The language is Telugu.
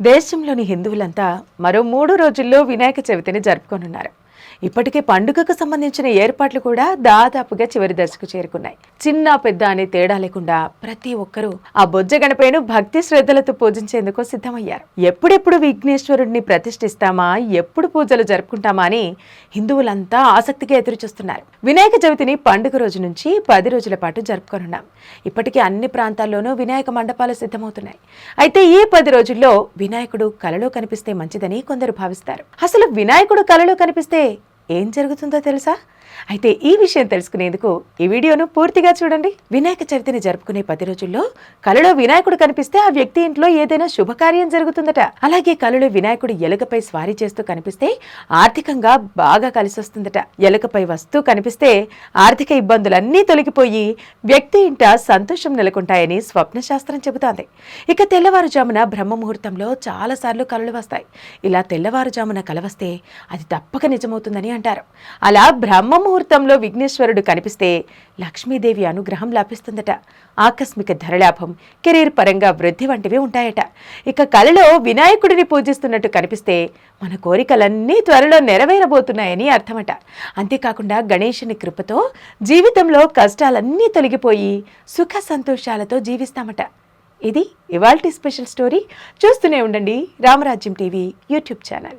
దేశంలోని హిందువులంతా మరో మూడు రోజుల్లో వినాయక చవితిని జరుపుకోనున్నారు. ఇప్పటికే పండుగకు సంబంధించిన ఏర్పాట్లు కూడా దాదాపుగా చివరి దశకు చేరుకున్నాయి. చిన్న పెద్ద అనే తేడా లేకుండా ప్రతి ఒక్కరూ ఆ బొజ్జ గణపయ్యను భక్తి శ్రద్ధలతో పూజించేందుకు సిద్ధమయ్యారు. ఎప్పుడెప్పుడు విఘ్నేశ్వరుడిని ప్రతిష్ఠిస్తామా ఎప్పుడు పూజలు జరుపుకుంటామా అని హిందువులంతా ఆసక్తిగా ఎదురుచూస్తున్నారు. వినాయక చవితిని పండుగ రోజు నుంచి పది రోజుల పాటు జరుపుకోనున్నాం. ఇప్పటికే అన్ని ప్రాంతాల్లోనూ వినాయక మండపాలు సిద్ధమవుతున్నాయి. అయితే ఈ పది రోజుల్లో వినాయకుడు కలలో కనిపిస్తే మంచిదని కొందరు భావిస్తారు. అసలు వినాయకుడు కలలో కనిపిస్తే ఏం జరుగుతుందో తెలుసా? అయితే ఈ విషయం తెలుసుకునేందుకు ఈ వీడియోను పూర్తిగా చూడండి. వినాయక చవితిని జరుపుకునే పది రోజుల్లో కలలో వినాయకుడు కనిపిస్తే ఆ వ్యక్తి ఇంట్లో ఏదైనా శుభకార్యం జరుగుతుందట. అలాగే కలలో వినాయకుడు ఎలుకపై స్వారీ చేస్తూ కనిపిస్తే ఆర్థికంగా బాగా కలిసి వస్తుందట ఎలుకపై వస్తూ కనిపిస్తే ఆర్థిక ఇబ్బందులన్నీ తొలగిపోయి వ్యక్తి ఇంట సంతోషం నెలకొంటాయని స్వప్నశాస్త్రం చెబుతోంది. ఇక తెల్లవారుజామున బ్రహ్మ ముహూర్తంలో చాలాసార్లు కలలు వస్తాయి. ఇలా తెల్లవారుజామున కలవస్తే అది తప్పక నిజమవుతుందని అంటారు. అలా బ్రహ్మ ముహూర్తంలో విఘ్నేశ్వరుడు కనిపిస్తే లక్ష్మీదేవి అనుగ్రహం లాభిస్తుందట. ఆకస్మిక ధరలాభం కెరీర్ పరంగా వృద్ధి వంటివి ఉంటాయట. ఇక కలలో వినాయకుడిని పూజిస్తున్నట్టు కనిపిస్తే మన కోరికలన్నీ త్వరలో నెరవేరబోతున్నాయని అర్థమట. అంతేకాకుండా గణేషుని కృపతో జీవితంలో కష్టాలన్నీ తొలగిపోయి సుఖ సంతోషాలతో జీవిస్తామట. ఇది ఇవాల్టి స్పెషల్ స్టోరీ. చూస్తూనే ఉండండి రామరాజ్యం టీవీ యూట్యూబ్ ఛానల్.